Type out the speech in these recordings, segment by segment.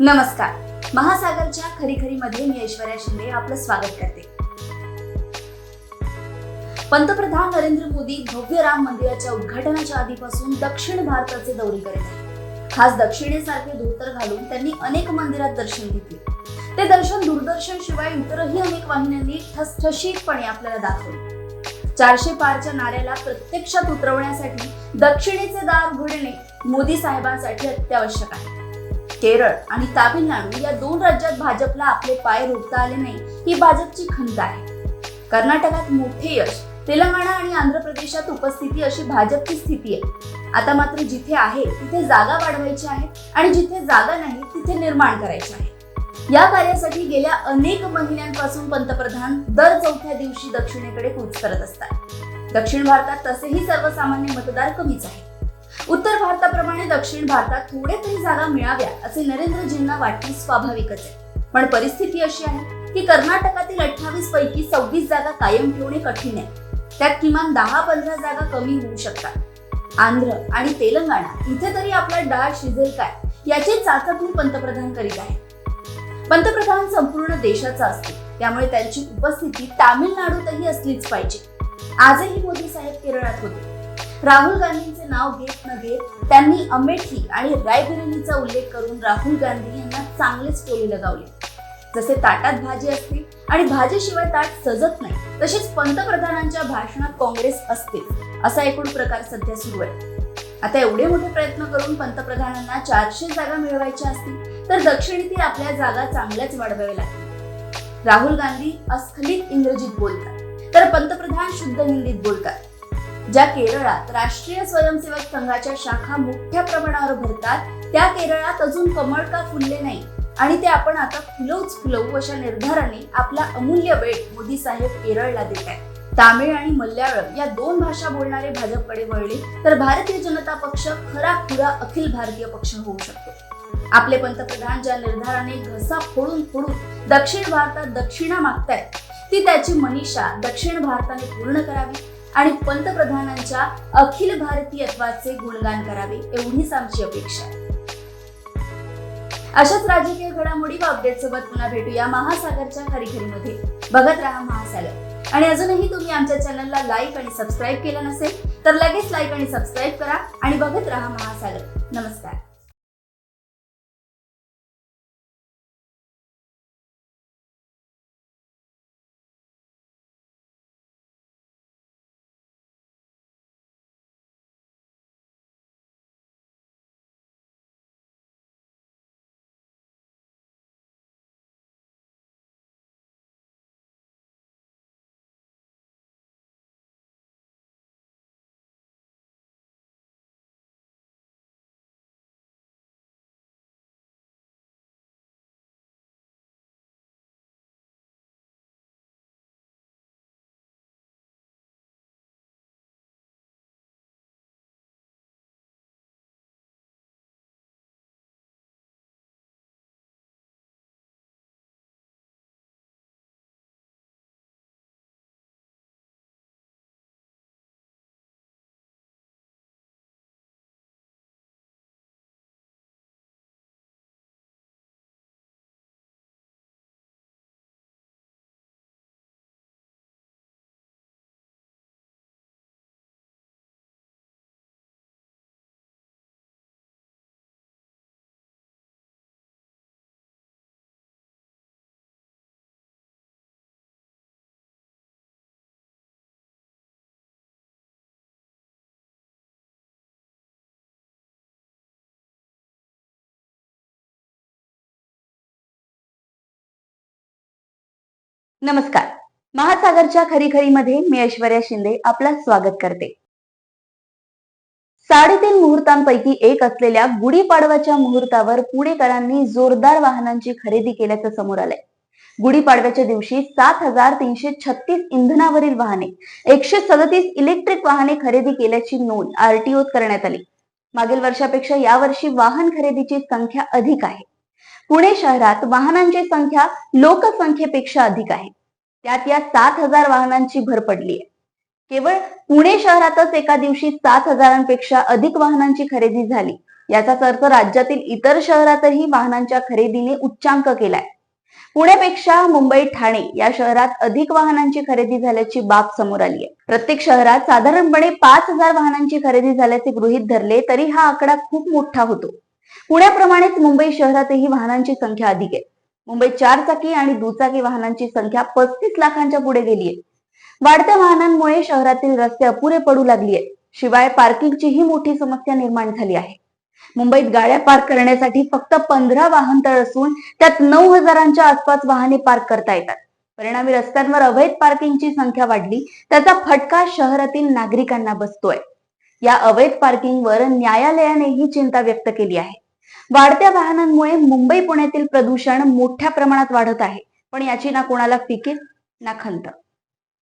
नमस्कार. महासागरच्या खरीखरी मध्ये मी ऐश्वर्या शिंदे आपलं स्वागत करते. पंतप्रधान नरेंद्र मोदी भव्य राम मंदिराच्या उद्घाटनाच्या आधीपासून दक्षिण भारताचे दौरे करत आहेत. खास दक्षिणेसारखे धोतर घालून त्यांनी अनेक मंदिरात दर्शन घेतले. ते दर्शन दूरदर्शन शिवाय इतरही अनेक वाहिन्यांनी ठसठशीतपणे आपल्याला दाखवले. चारशे पारच्या नाऱ्याला प्रत्यक्षात उतरवण्यासाठी दक्षिणेचे दार उघडणे मोदी साहेबांसाठी अत्यावश्यक आहे. केरळ आणि तामिळनाडू या दोन राज्यात भाजपला आपले पाय रोखता आले नाही ही भाजपची खंत आहे. कर्नाटकात मोठे यश तेलंगणा आणि आंध्र प्रदेशात उपस्थिती अशी भाजपची स्थिती आहे. आता मात्र जिथे आहे तिथे जागा वाढवायची आहे आणि जिथे जागा नाही तिथे निर्माण करायची आहे. या कार्यासाठी गेल्या अनेक महिन्यांपासून पंतप्रधान दर चौथ्या दिवशी दक्षिणेकडे कूच करत असतात. दक्षिण भारतात तसेही सर्वसामान्य मतदार कमीच आहे उत्तर भारताप्रमाणे दक्षिण भारतात थोडे तरी जागा मिळाव्या असे नरेंद्रजींना वाटणे स्वाभाविकच आहे. पण परिस्थिती अशी आहे की कर्नाटकातील अठ्ठावीस पैकी सव्वीस जागा कायम ठेवणे कठीण आहे. त्यात किमान दहा पंधरा जागा कमी होऊ शकतात. आंध्र आणि तेलंगणा इथे तरी आपला डाळ शिजेल काय याची चाचपणी पंतप्रधान करीत आहे पंतप्रधान संपूर्ण देशाचा असतो त्यामुळे त्यांची उपस्थिती तामिळनाडूतही असलीच पाहिजे. आजही मोदी साहेब केरळात होते. राहुल गांधींचे नाव घेत न घेत त्यांनी अमेठी आणि रायबरेलीचा उल्लेख करून राहुल गांधी यांना चांगलेच टोले लगावले. जसे ताटात भाजी असते आणि भाजीशिवाय ताट सजत नाही तसेच पंतप्रधानांच्या भाषणात काँग्रेस असते असा एकूण प्रकार सध्या सुरू आहे. आता एवढे मोठे प्रयत्न करून पंतप्रधानांना चारशे जागा मिळवायच्या असतील तर दक्षिणेतील आपल्या जागा चांगल्याच वाढवाव्या लागतील. राहुल गांधी अस्खलित इंग्रजीत बोलतात तर पंतप्रधान शुद्ध हिंदीत बोलतात. ज्या केरळात राष्ट्रीय स्वयंसेवक संघाच्या शाखा मोठ्या प्रमाणावर भरतात त्या केरळात अजून कमळ का फुलले नाही? आणि ते आपण आता फुलवूच फुलवू अशा निर्धाराने आपला अमूल्य वेळ मोदी साहेब केरळला देत आहेत. तामिळ आणि मल्याळम या दोन भाषा बोलणारे भाजपकडे वळले तर भारतीय जनता पक्ष खरा खुरा अखिल भारतीय पक्ष होऊ शकतो. आपले पंतप्रधान ज्या निर्धाराने घसा फोडून फोडून दक्षिण भारतात दक्षिणा मागतायत ती त्याची मनीषा दक्षिण भारताने पूर्ण करावी आणि पंतप्रधानांच्या अखिल भारतीयत्वाचे गुणगान करावे एवढीच आमची अपेक्षा आहे. अशाच राजकीय घडामोडी व अपडेट सोबत पुन्हा भेटूया महासागरच्या खरीखरीमध्ये बघत राहा महासागर. आणि अजूनही तुम्ही आमच्या चॅनलला लाईक आणि सबस्क्राईब केलं नसेल तर लगेच लाईक आणि सबस्क्राईब करा आणि बघत राहा महासागर. नमस्कार. नमस्कार. महासागरच्या खरी खरी मध्ये मी ऐश्वर्या शिंदे आपलं स्वागत करते. साडेतीन मुहूर्तांपैकी एक असलेल्या गुढीपाडव्याच्या मुहूर्तावर पुणेकरांनी जोरदार वाहनांची खरेदी केल्याचं समोर आलंय. गुढीपाडव्याच्या दिवशी सात हजार तीनशे छत्तीस इंधनावरील वाहने एकशे सदतीस इलेक्ट्रिक वाहने खरेदी केल्याची नोंद आरटीओत करण्यात आली. मागील वर्षापेक्षा यावर्षी वाहन खरेदीची संख्या अधिक आहे. पुणे शहरात वाहनांची संख्या लोकसंख्येपेक्षा अधिक आहे. त्यात या सात हजार वाहनांची भर पडली आहे. केवळ पुणे शहरातच एका दिवशी सात हजारांपेक्षा अधिक वाहनांची खरेदी झाली. याचाच अर्थ राज्यातील इतर शहरातही वाहनांच्या खरेदीने उच्चांक केलाय. पुण्यापेक्षा मुंबई ठाणे या शहरात अधिक वाहनांची खरेदी झाल्याची बाब समोर आली आहे. प्रत्येक शहरात साधारणपणे पाच हजार वाहनांची खरेदी झाल्याचे गृहीत धरले तरी हा आकडा खूप मोठा होतो. पुण्याप्रमाणेच मुंबई शहरातही वाहनांची संख्या अधिक आहे. मुंबईत चार चाकी आणि दुचाकी वाहनांची संख्या पस्तीस लाखांच्या पुढे गेली आहे. वाढत्या वाहनांमुळे शहरातील रस्ते अपुरे पडू लागली आहेत. शिवाय पार्किंगचीही मोठी समस्या निर्माण झाली आहे. मुंबईत गाड्या पार्क करण्यासाठी फक्त पंधरा वाहनतळ असून त्यात नऊ हजारांच्या आसपास वाहने पार्क करता येतात. परिणामी रस्त्यांवर अवैध पार्किंगची संख्या वाढली त्याचा फटका शहरातील नागरिकांना बसतोय. या अवैध पार्किंगवर न्यायालयानेही चिंता व्यक्त केली आहे. वाढत्या वाहनांमुळे मुंबई पुण्यातील प्रदूषण मोठ्या प्रमाणात वाढत आहे. पण याची ना कोणाला फिकीर ना खंत.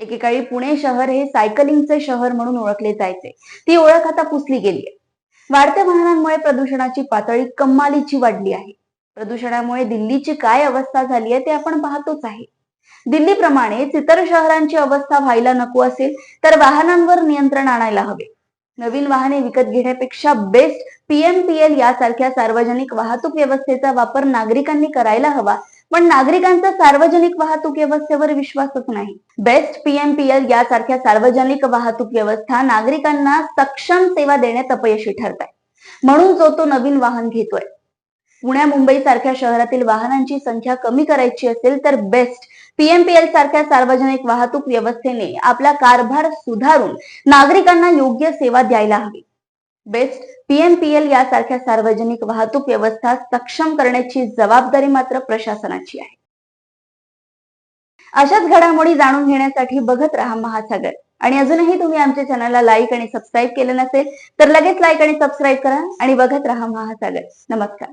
एकेकाळी पुणे शहर हे सायकलिंगचे शहर म्हणून ओळखले जायचे. ती ओळख आता पुसली गेली आहे. वाढत्या वाहनांमुळे प्रदूषणाची पातळी कमालीची वाढली आहे. प्रदूषणामुळे दिल्लीची काय अवस्था झाली आहे ते आपण पाहतोच आहे. दिल्लीप्रमाणेच इतर शहरांची अवस्था व्हायला नको असेल तर वाहनांवर नियंत्रण आणायला हवे. नवीन वाहने विकत घेण्यापेक्षा बेस्ट पीएमपीएल यासारख्या सार्वजनिक वाहतूक व्यवस्थेचा वापर नागरिकांनी करायला हवा. पण नागरिकांचा सार्वजनिक वाहतूक व्यवस्थेवर विश्वासच नाही. बेस्ट पीएमपीएल यासारख्या सार्वजनिक वाहतूक व्यवस्था नागरिकांना सक्षम सेवा देण्यात अपयशी ठरत आहे म्हणून जो तो नवीन वाहन घेतोय. पुण्या मुंबई सारख्या शहरातील वाहनांची संख्या कमी करायची असेल तर बेस्ट पीएमपीएल सारख्या सार्वजनिक वाहतूक व्यवस्थेने आपला कारभार सुधारून नागरिकांना योग्य सेवा द्यायला हवी. बेस्ट पीएमपीएल यासारख्या सार्वजनिक वाहतूक व्यवस्था सक्षम करण्याची जबाबदारी मात्र प्रशासनाची आहे. अशाच घडामोडी जाणून घेण्यासाठी बघत राहा महासागर. आणि अजूनही तुम्ही आमच्या चॅनलला लाईक आणि सबस्क्राईब केलं नसेल तर लगेच लाईक आणि सबस्क्राईब करा आणि बघत राहा महासागर. नमस्कार.